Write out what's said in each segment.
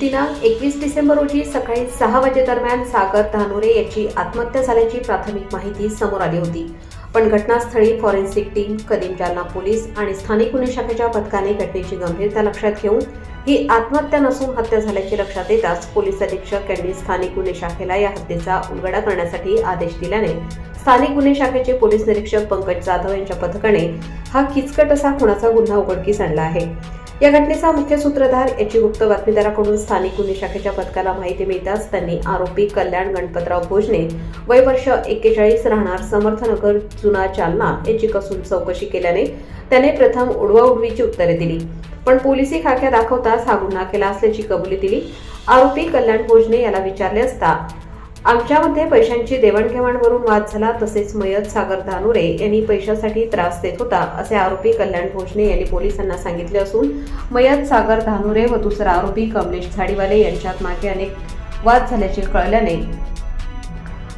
दिनांक एकवीस डिसेंबर रोजी सकाळी सहा वाजेदरम्यान सागर धानोरे याची आत्महत्या झाल्याची प्राथमिक माहिती समोर आली होती. पण घटनास्थळी फॉरेन्सिक टीम कदीम जालना पोलीस आणि स्थानिक गुन्हे शाखेच्या पथकाने घटनेची गंभीरता लक्षात घेऊन ही आत्महत्या नसून हत्या झाल्याचे लक्षात येताच पोलीस अधीक्षक यांनी स्थानिक गुन्हे शाखेला या हत्येचा उलगडा करण्यासाठी आदेश दिल्याने स्थानिक गुन्हे शाखेचे पोलीस निरीक्षक पंकज जाधव यांच्या पथकाने हा किचकट असा खुनाचा गुन्हा उघडकीस आणला आहे. या घटनेचा मुख्य सूत्रधार याची गुप्त बातमीदाराकडून स्थानिक गुन्हे शाखेच्या पथकाला माहिती मिळताच त्यांनी आरोपी कल्याण गणपतराव भोजने वय वर्ष एक्केचाळीस राहणार समर्थनगर जुना जालना याची कसून चौकशी केल्याने त्याने प्रथम उडवाउडवीची उत्तरे दिली. पण पोलिसी खाक्या दाखवताच हा गुन्हा केला असल्याची कबुली दिली. आरोपी कल्याण भोजने याला विचारले असता आमच्यामध्ये पैशांची देवाणघेवाणवरून वाद झाला तसेच मयत सागर धानुरे यांनी पैशासाठी त्रास देत होता असे आरोपी कल्याण भोजने यांनी पोलिसांना सांगितले असून मयत सागर धानुरे व दुसरा आरोपी कमलेश झाडीवाले यांच्यात मागे अनेक वाद झाल्याचे कळल्याने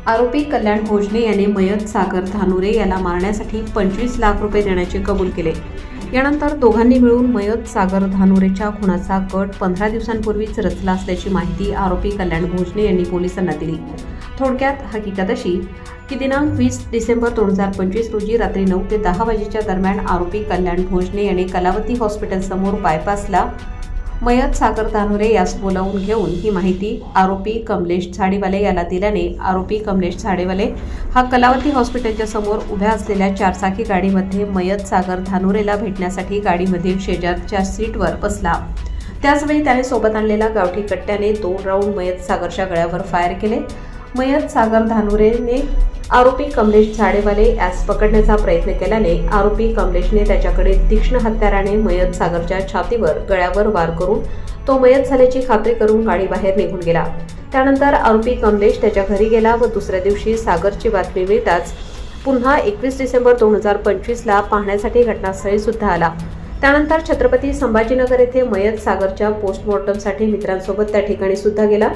आरोपी कल्याण भोजने याने मयत सागर धानुरे याला मारण्यासाठी पंचवीस लाख रुपये देण्याचे कबूल केले. यानंतर दोघांनी मिळून मयत सागर धानुरेच्या खुनाचा कट पंधरा दिवसांपूर्वीच रचला असल्याची माहिती आरोपी कल्याण भोजने यांनी पोलिसांना दिली. थोडक्यात हकीकत अशी की दिनांक वीस डिसेंबर दोन हजार पंचवीस रोजी रात्री नऊ ते दहा वाजेच्या दरम्यान आरोपी कल्याण भोजने यांनी कलावती हॉस्पिटलसमोर बायपासला मयत सागर धानुरे यास बोलावून घेऊन ही माहिती आरोपी कमलेश झाडेवाले याला दिल्याने आरोपी कमलेश झाडेवाले हा कलावती हॉस्पिटलच्या समोर उभ्या असलेल्या चारचाकी गाडीमध्ये मयत सागर धानुरेला भेटण्यासाठी गाडीमधील शेजारच्या सीटवर बसला. त्याचवेळी त्याने सोबत आणलेल्या गावठी कट्ट्याने दोन राऊंड मयत सागरच्या गळ्यावर फायर केले. मयत सागर धानुरेने आरोपी कमलेश झाडेवाले यास पकडण्याचा प्रयत्न केल्याने आरोपी कमलेशने त्याच्याकडे तीक्ष्ण हत्याराने मयत सागरच्या छातीवर गळ्यावर वार करून तो मयत झाल्याची खात्री करून गाडी बाहेर निघून गेला. त्यानंतर आरोपी कमलेश त्याच्या घरी गेला व दुसऱ्या दिवशी सागरची बातमी मिळताच पुन्हा एकवीस डिसेंबर दोन हजार पंचवीसला पाहण्यासाठी घटनास्थळी सुद्धा आला. त्यानंतर छत्रपती संभाजीनगर येथे मयत सागरच्या पोस्टमॉर्टमसाठी मित्रांसोबत त्या ठिकाणी सुद्धा गेला.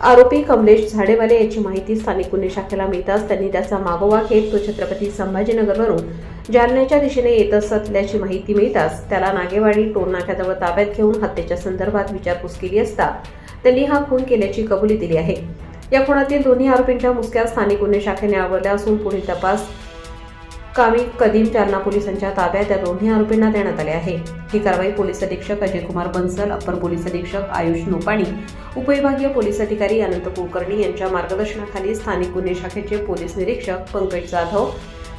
आरोपी कमलेश झाडेवाले याची माहिती स्थानिक गुन्हे शाखेला मिळताच त्यांनी त्याचा मागोवा घेत तो छत्रपती संभाजीनगरवरून जालन्याच्या दिशेने येत असल्याची माहिती मिळताच त्याला नागेवाडी टोलनाक्याजवळ ताब्यात घेऊन हत्येच्या संदर्भात विचारपूस केली असता त्यांनी हा खून केल्याची कबुली दिली आहे. या खुनातील दोन्ही आरोपींच्या मुसक्या स्थानिक गुन्हे शाखेने आवडल्या असून पुढील तपास कावी कदीम जालना पोलिसांच्या ताब्यात या दोन्ही आरोपींना देण्यात आले आहे. ही कारवाई पोलीस अधीक्षक अजय कुमार बन्सल अप्पर पोलीस अधीक्षक आयुष नोपाणी उपविभागीय पोलीस अधिकारी अनंत कुलकर्णी यांच्या मार्गदर्शनाखाली स्थानिक गुन्हे शाखेचे पोलीस निरीक्षक पंकज जाधव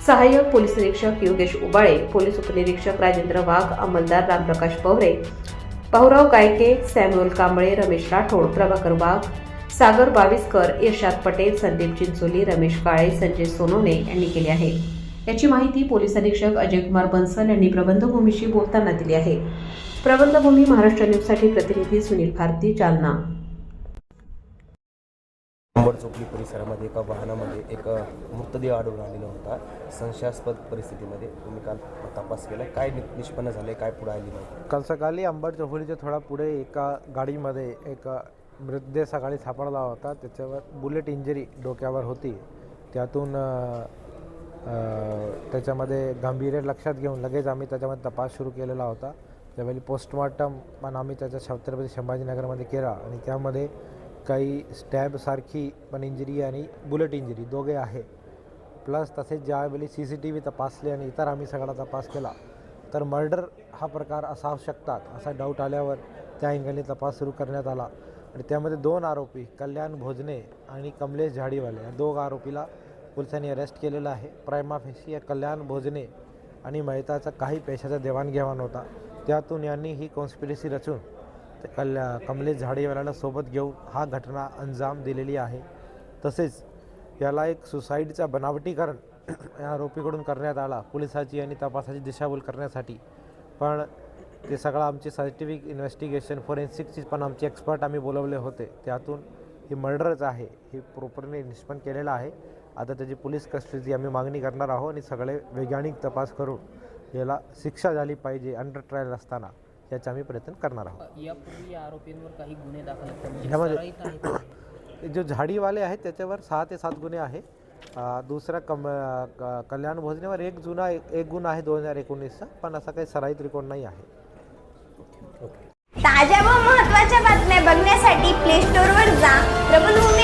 सहाय्यक पोलीस निरीक्षक योगेश उबाळे पोलीस उपनिरीक्षक राजेंद्र वाघ अंमलदार रामप्रकाश पवरे भाऊराव गायके सॅम्युअल कांबळे रमेश राठोड प्रभाकर वाघ सागर बाविस्कर इर्शाद पटेल संदीप चिंचोली रमेश काळे संजय सोनवणे यांनी केली आहे. याची माहिती पोलीस अधीक्षक अजय कुमार बन्सल यांनी प्रबंधभूमीशी बोलताना दिली आहे. प्रबंधभूमी महाराष्ट्र न्यूजसाठी प्रतिनिधी सुनील भारती जालना. अंबड चोपडी परिसरामध्ये एका वाहनामध्ये एक मृतदेह आढळून आलेला होता. संशयास्पद परिस्थितीमध्ये तुम्ही काल तपास केला. काय नि- निष्पन्न झाले काय पुढे आली काल सकाळी अंबड चौफुलीच्या थोडा पुढे एका गाडीमध्ये एक मृतदेह सकाळी सापडला होता. त्याच्यावर बुलेट इंजरी डोक्यावर होती. त्यातून त्याच्यामध्ये गांभीर्य लक्षात घेऊन लगेच आम्ही त्याच्यामध्ये तपास सुरू केलेला होता. त्यावेळी पोस्टमॉर्टम पण आम्ही त्याच्या छत्रपती संभाजीनगरमध्ये केला आणि त्यामध्ये काही स्टॅबसारखी पण इंजरी आणि बुलेट इंजरी दोघे आहे. प्लस तसेच ज्यावेळी सी सी टी व्ही तपासले आणि इतर आम्ही सगळा तपास केला तर मर्डर हा प्रकार असा असू शकतात असा डाऊट आल्यावर त्या अँगलने तपास सुरू करण्यात आला. आणि त्यामध्ये दोन आरोपी कल्याण भोजने आणि कमलेश झाडीवाले या दोघ आरोपीला पोलिसांनी अरेस्ट केलेलं आहे. प्रायमा या कल्याण भोजने आणि मैताचा काही पैशाचा देवाणघेवाण होता. त्यातून यांनी ही कॉन्स्पिरसी रचून ते कल्या कमलेश झाडेवाल्याला सोबत घेऊन हा घटना अंजाम दिलेली आहे. तसेच याला एक सुसाईडचा बनावटीकरण या आरोपीकडून करण्यात आला. पोलिसाची आणि तपासाची दिशाभूल करण्यासाठी. पण ते सगळं आमचे सायंटिफिक इन्व्हेस्टिगेशन फोरेन्सिकची पण आमचे एक्सपर्ट आम्ही बोलवले होते. त्यातून ही मर्डरच आहे. हे प्रॉपरली निष्पन्न केलेलं आहे. आता त्याची पोलीस कस्टडी आम्ही मागणी करणार आहोत आणि सगळे वैज्ञानिक तपास करून याला शिक्षा झाली पाहिजे अंडर ट्रायल असताना याचा आम्ही प्रयत्न करणार आहोत यापूर्वी या आरोपींवर काही गुन्हे दाखल? म्हणजे? जो झाडीवाले आहेत त्याच्यावर सहा ते सात गुन्हे आहे दुसरा कम कल्याण भोजनेवर एक जुना एक एक गुन्हा आहे दोन हजार एकोणीसचा पण असा काही सराईत रेकॉर्ड नाही आहे ताज्या व महत्त्वाच्या बातम्या बघण्यासाठी प्ले स्टोअरवर जा प्रबलभूमी